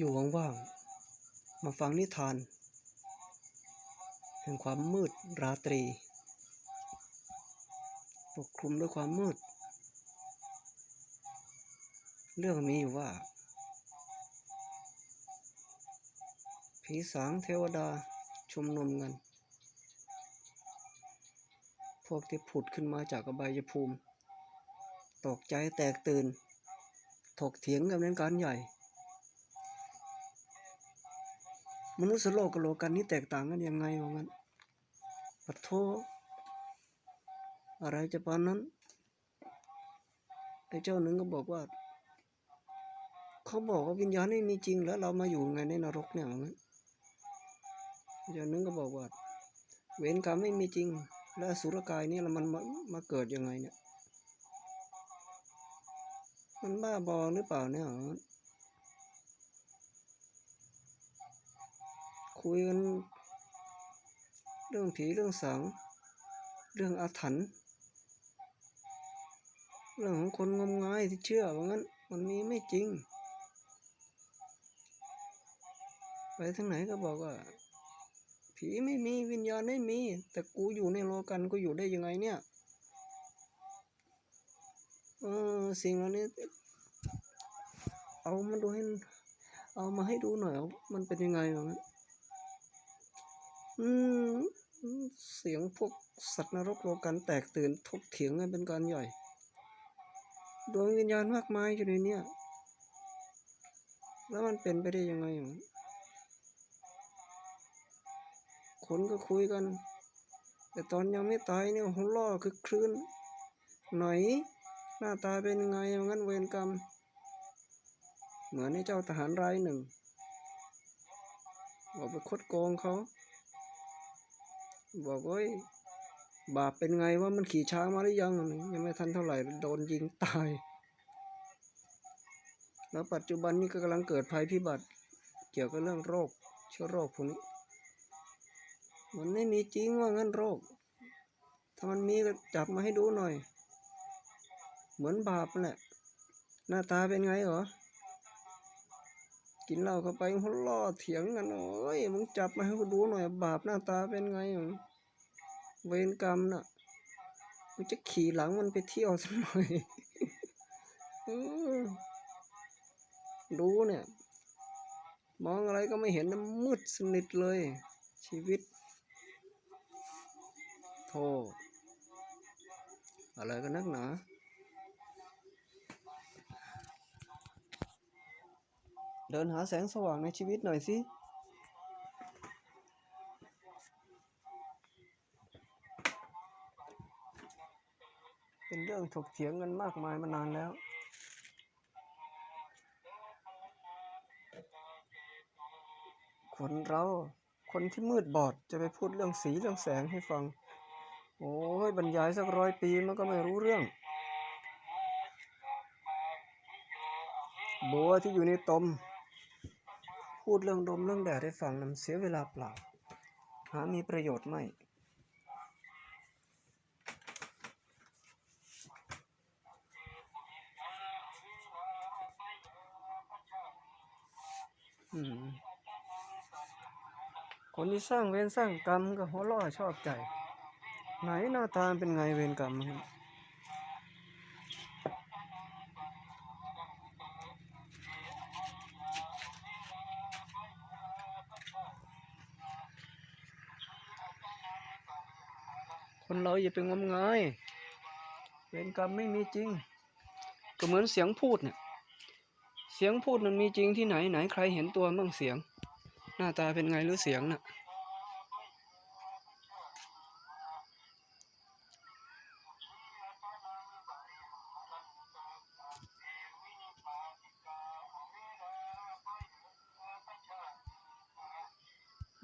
อยู่ว่างๆ มาฟังนิทาน แห่งความมืดราตรี ปกคลุมด้วยความมืด เรื่องมีอยู่ว่า ผีสางเทวดาชุมนุมกัน พวกที่ผุดขึ้นมาจากอบายภูมิ ตกใจแตกตื่น ถกเถียงกันเป็นการใหญ่ มนุษย์โลกกับโลกันนี้แตกต่างกันยังไงวะงั้นปัทโทอะไรจะปานนั้นไอ้เจ้าหนึ่งก็บอกว่า เขาบอกว่าวิญญาณไม่มีจริงแล้วเรามาอยู่ไงในนรกเนี่ยว่างั้นเจ้าหนึ่งก็บอกว่า เวรกรรมไม่มีจริง แล้วสุรกายนี่ยแล้วมันมามาเกิดยังไงเนี่ย มันบ้าบอหรือเปล่าเนี่ยว่างั้น คุยกันเรื่องผีเรื่องสางเรื่องอาถรรพ์เรื่องของคนงมงายที่เชื่อว่างั้นมันมีไม่จริง ไปทางไหนก็บอกว่า ผีไม่มีวิญญาณไม่มี แต่กูอยู่ในโลกันกูอยู่ได้ยังไงเนี่ยเออสิ่งเหล่านี้ เอามาดูให้ เอามาให้ดูหน่อยมันเป็นยังไงวะงั้น อืมเสียงพวกสัตว์นรกโลกันแตกตื่นถกเถียงกันเป็นการใหญ่ ดวงวิญญาณมากมายอยู่ในเนี้ยแล้วมันเป็นไปได้ยังไงวะคนก็คุยกัน แต่ตอนยังไม่ตายเนี่ยหัวล้อคือคลื่นไหนหน้าตาเป็นไงอย่างนั้นเวรกรรม เหมือนในเจ้าทหารรายหนึ่งบอกไปคดโกงเขา บอกว่าบาปเป็นไงว่ามันขี่ช้างมาหรือยังยังไม่ทันเท่าไหร่โดนยิงตาย แล้วปัจจุบันนี้ก็กำลังเกิดภัยพิบัติ เกี่ยวกับเรื่องโรค เชื้อโรคพวกนี้ มันไม่มีจริงว่างั้นโรค ถ้ามันมีก็จับมาให้ดูหน่อย เหมือนบาปนั่นแหละหน้าตาเป็นไงเหรอ กินเหล้าเข้าไปหัวล้อเถียงกันโอ้ยมึงจับมาให้กูดูหน่อย บาปหน้าตาเป็นไงเวรกรรมน่ะกูจะขี่หลังมันไปเที่ยวสักหน่อยดูเนี่ย มองอะไรก็ไม่เห็นนะมืดสนิทเลย ชีวิตโธ่อะไรกันนักหนา เดินหาแสงสว่างในชีวิตหน่อยสิ เป็นเรื่องถกเถียงกันมากมายมานานแล้ว คนเรา คนที่มืดบอดจะไปพูดเรื่องสีเรื่องแสงให้ฟัง โอ้ยบรรยายสักร้อยปีมันก็ไม่รู้เรื่องบัวที่อยู่ในตม พูดเรื่องลมเรื่องแดดให้ฟังนั้นเสียเวลาเปล่า หามีประโยชน์ไม่อืมคนที่สร้างเวรสร้างกรรมก็หัวเราะชอบใจ ไหนหน้าตาเป็นไงเวรกรรมครับ คนเราอย่าไปงมงายเวรกรรมไม่มีจริง ก็เหมือนเสียงพูดเนี่ยเสียงพูดมันมีจริงที่ไหนไหนใครเห็นตัวมั่งเสียง หน้าตาเป็นไงหรือเสียงน่ะ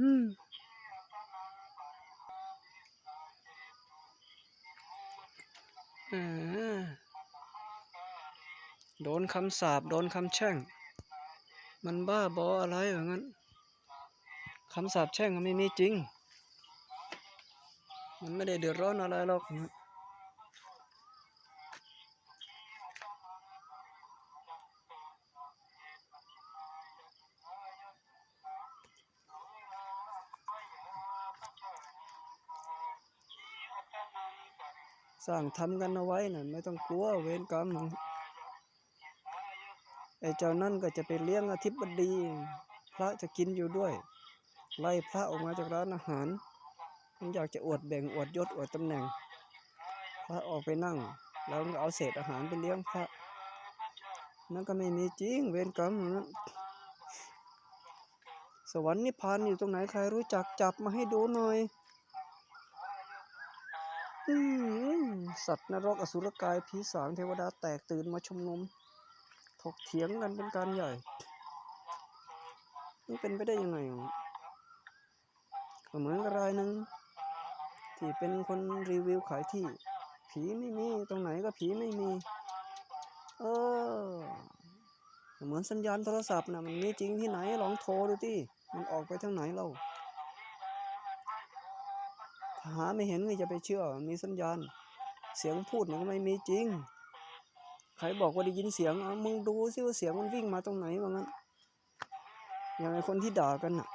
อืม โดนคำสาปโดนคำแช่ง มันบ้าบออะไรแบบนั้นคำสาปแช่งมันไม่มีจริง มันไม่ได้เดือดร้อนอะไรหรอก สร้างทำกันเอาไว้น่ะไม่ต้องกลัวเวรกรรมไอ้เจ้านั่นก็จะไปเลี้ยงอธิบดี พระจะกินอยู่ด้วย ไล่พระออกมาจากร้านอาหาร มันอยากจะอวดแบ่งอวดยศอวดตำแหน่ง พระออกไปนั่ง แล้วเอาเศษอาหารไปเลี้ยงพระนั่นก็ไม่มีจริงเวรกรรมนั้นสวรรค์นิพพานอยู่ตรงไหนใครรู้จักจับมาให้ดูหน่อย สัตว์นรกอสุรกายผีสางเทวดาแตกตื่นมาชุมนุม ถกเถียงกันเป็นการใหญ่มันเป็นไปได้ยังไงก็เหมือนกับรายหนึ่งที่เป็นคนรีวิวขายที่ ผีไม่มี ตรงไหนก็ผีไม่มี เออ เหมือนสัญญาณโทรศัพท์นะมันมีจริงที่ไหนลองโทรดูที่มันออกไปทางไหนเรา หาไม่เห็นก็จะไปเชื่อ มีสัญญาณ เสียงพูดเนี่ยก็ไม่มีจริง ใครบอกว่าได้ยินเสียงเอามึงดูซิว่าเสียงมันวิ่งมาตรงไหนว่างั้น อย่างไอคนที่ด่ากันน่ะ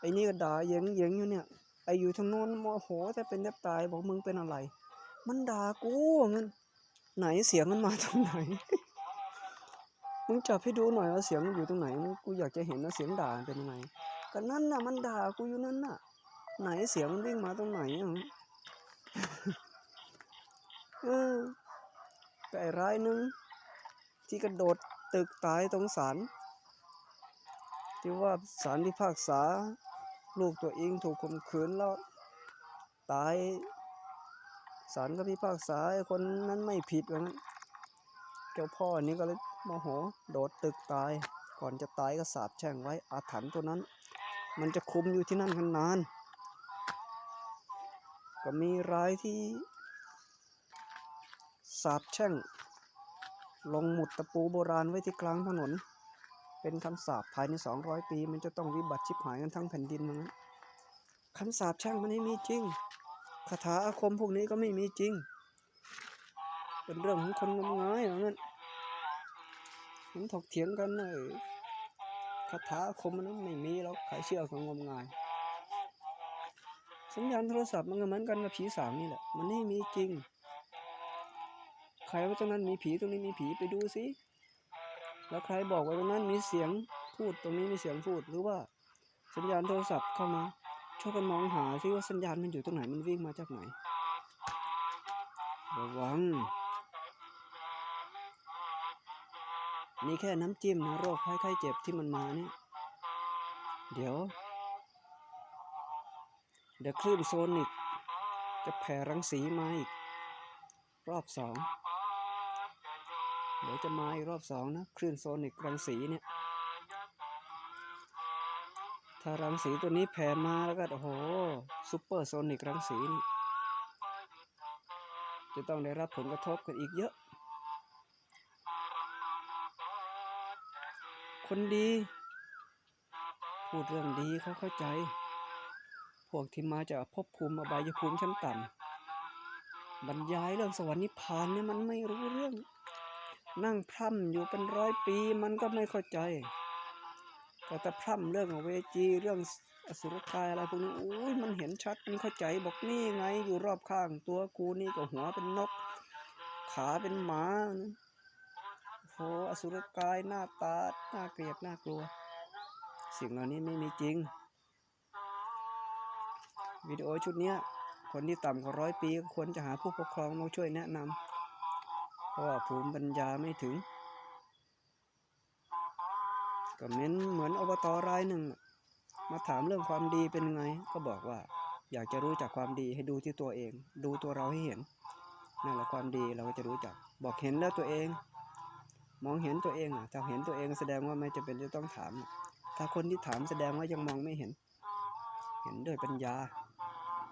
ไอนี่ก็ด่าเหยงเหยงอยู่เนี่ย ไออยู่ทางโน้นโมโหแต่เป็นแทบตายบอกมึงเป็นอะไร มันด่ากูว่างั้น ไหนเสียงมันมาตรงไหน มึงจับให้ดูหน่อยว่าเสียงมันอยู่ตรงไหน กูอยากจะเห็นว่าเสียงด่าเป็นยังไงก็นั่นน่ะมันด่ากูอยู่นั่นน่ะ ไหนเสียงมันวิ่งมาตรงไหนอะเออก็ไอ้รายหนึง ที่กระโดดตึกตายตรงศาลที่ว่าศาลพิพากษา ลูกตัวเองถูกข่มขืนแล้ว ตายศาลก็พิพากษาไอ้คนนั้นไม่ผิดว่างั้นเจ้าพ่อนี้ก็เลยโมโหโดดตึกตาย ก่อนจะตายก็สาบแช่งไว้อาถรรพ์ตัวนั้น มันจะคุมอยู่ที่นั่นกันนาน ก็มีรายที่สาบแช่ง ลงหมุดตะปูโบราณไว้ที่กลางถนน เป็นคำสาปภายใน 200 ปี มันจะต้องวิบัติชิบหายกันทั้งแผ่นดินมั้งคำสาปแช่งมันไม่มีจริงคาถาอาคมพวกนี้ก็ไม่มีจริง เป็นเรื่องของคนงมงายอย่างนั้นมันถกเถียงกันเลยคาถาอาคมมันไม่มีแล้วใครเชื่อของงมงาย สัญญาณโทรศัพท์มันก็เหมือนกันกับผีสางนี่แหละ มันไม่มีจริง ใครว่าตรงนั้นมีผีตรงนี้มีผีไปดูสิ แล้วใครบอกว่าตรงนั้นมีเสียงพูดตรงนี้มีเสียงพูดหรือว่า สัญญาณโทรศัพท์เข้ามาช่วยกันมองหาซิว่าสัญญาณมันอยู่ตรงไหนมันวิ่งมาจากไหน ระวัง นี่แค่น้ำจิ้มนะโรคภัยไข้เจ็บที่มันมาเนี่ย เดี๋ยว เดี๋ยวคลื่นโซนิกจะแผ่รังสีมาอีก รอบสองเดี๋ยวจะมาอีกรอบสองนะคลื่นโซนิกรังสีเนี่ย ถ้ารังสีตัวนี้แผ่มาแล้วก็โอ้โหซูเปอร์โซนิกรังสีนี่จะต้องได้รับผลกระทบกันอีกเยอะ คนดี พูดเรื่องดีเขาเข้าใจ พวกที่มาจากภพภูมิอบายภูมิชั้นต่ำบรรยายเรื่องสวรรค์นิพพานเนี่ยมันไม่รู้เรื่อง นั่งพร่ำอยู่เป็นร้อยปีมันก็ไม่เข้าใจก็แต่พร่ำเรื่องเวจีเรื่องอสุรกายอะไรพวกนี้อุ้ยมันเห็นชัดมันเข้าใจบอกนี่ไงอยู่รอบข้างตัวกูนี่ก็หัวเป็นนก ขาเป็นหมานะโหอสุรกายหน้าตาหน่าเกลียดน่ากลัว สิ่งเหล่านี้ไม่มีจริง วิดีโอชุดนี้คนที่ต่ำกว่าร้อยปีควรจะหาผู้ปกครองมาช่วยแนะนำเพราะว่าภูมิปัญญาไม่ถึงก็เมือนเหมือนอบตรายหนึ่ง มาถามเรื่องความดีเป็นไง ก็บอกว่า อยากจะรู้จักความดีให้ดูที่ตัวเอง ดูตัวเราให้เห็นนั่นแหละความดีเราก็จะรู้จัก บอกเห็นแล้วตัวเอง มองเห็นตัวเองอะถ้าเห็นตัวเองแสดงว่าไม่จะเป็นจะต้องถาม ถ้าคนที่ถามแสดงว่ายังมองไม่เห็น เห็นด้วยปัญญา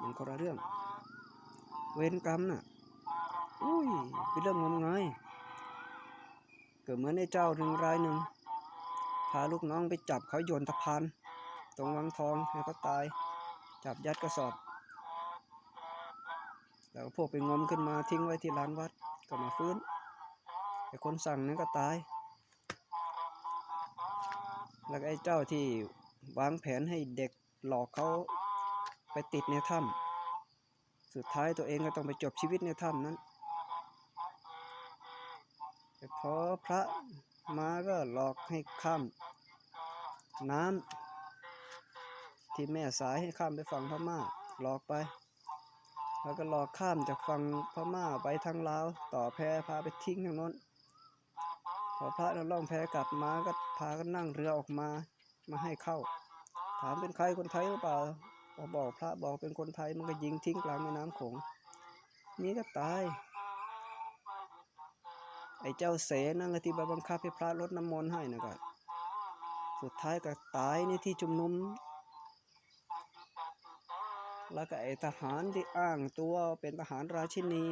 มันคนละเรื่อง เวรกรรมน่ะ อุ้ยเป็นเรื่องงมงายเกิดเหมือนไอ้เจ้าหนึ่งรายหนึ่ง พาลูกน้องไปจับเขาโยนตะพานตรงวังทองให้เขาตาย จับยัดกระสอบ แล้วพวกไปงมขึ้นมาทิ้งไว้ที่ลานวัดก็มาฟื้นไอ้คนสั่งนั้นก็ตาย แล้วไอ้เจ้าที่วางแผนให้เด็กหลอกเขา ไปติดในถ้ำสุดท้ายตัวเองก็ต้องไปจบชีวิตในถ้ำนั้นแต่พอพระมาก็หลอกให้ข้ามน้ำที่แม่สายให้ข้ามไปฝั่งพม่าหลอกไป แล้วก็หลอกข้ามจากฝั่งพม่าไปทางลาวต่อแพพาไปทิ้งทางโน้นพอพระนั้นล่องแพกลับมาก็พากันนั่งเรือออกมามาให้เข้า ถามเป็นใครคนไทยหรือเปล่า บอกพระบอกเป็นคนไทยมันก็ยิงทิ้งกลางแม่น้ำโขงนี่ก็ตาย ไอ้เจ้าเสนั่นก็ที่มาบังคับให้พระลดน้ำมนต์ให้นะก็สุดท้ายก็ตายในที่ชุมนุม แล้วก็ไอ้ทหารที่อ้างตัวเป็นทหารราชินี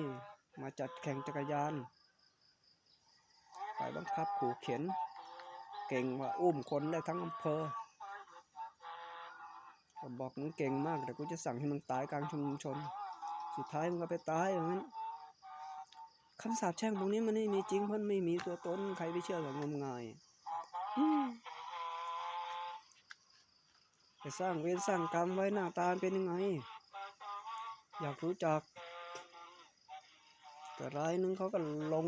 มาจัดแข่งจักรยาน ไปบังคับขู่เข็น เก่งว่าอุ้มคนได้ทั้งอำเภอ บอกมึงเก่งมากแต่กูจะสั่งให้มึงตายกลางชุมชน สุดท้ายมึงก็ไปตายอย่างนั้นคำสาปแช่งพวกนี้มันไม่มีจริงเพราะมันไม่มีตัวตนใครไปเชื่อแบบงมงายอืมไปสร้างเวรสร้างกรรมไว้หน้าตาเป็นยังไง อยากรู้จัก แต่รายหนึงเขาก็ลง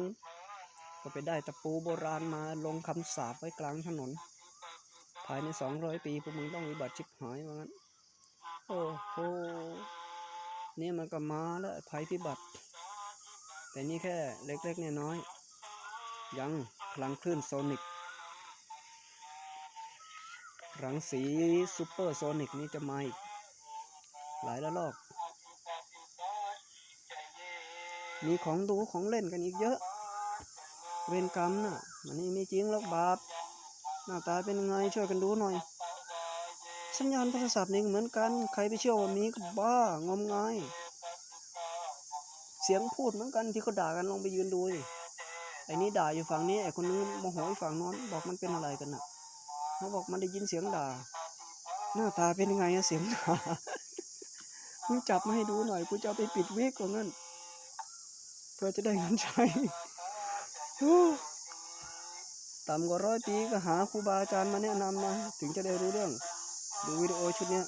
ก็ไปได้ตะปูโบราณมาลงคำสาปไว้กลางถนน ภายในสองร้อยปีพวกมึงต้องวิบัติชิบหายว่างั้น โอ้โหนี่มันก็มาแล้วภัยพิบัติ แต่นี่แค่เล็กๆเนี่ยน้อย ยังพลังคลื่นโซนิกรังสีซูเปอร์โซนิกนี่จะมาอีก หลายระลอก มีของดูของเล่นกันอีกเยอะ เวรกรรมน่ะ มันนี่ไม่จริงหรอกบาป หน้าตาเป็นไงช่วยกันดูหน่อย สัญญาณโทรศัพท์นี่เหมือนกัน ใครไปเชื่อว่ามีก็บ้างมงาย เสียงพูดเหมือนกันที่เขาด่ากันลองไปยืนดูดิไอ้นี่ด่าอยู่ฝั่งนี้ไอ้คนนึงโมโหอยู่ฝั่งโน้นบอกมันเป็นอะไรกันน่ะเขาบอกมันได้ยินเสียงด่า หน้าตาเป็นยังไงอะเสียงด่ามึงจับมาให้ดูหน่อยกูจะเอาไปปิดวิกว่างั้นเพื่อจะได้เงินใช้ต่ำกว่าร้อยปีก็หาครูบาอาจารย์มาแนะนำนะ ถึงจะได้รู้เรื่อง ดูวิดีโอชุดเนี้ย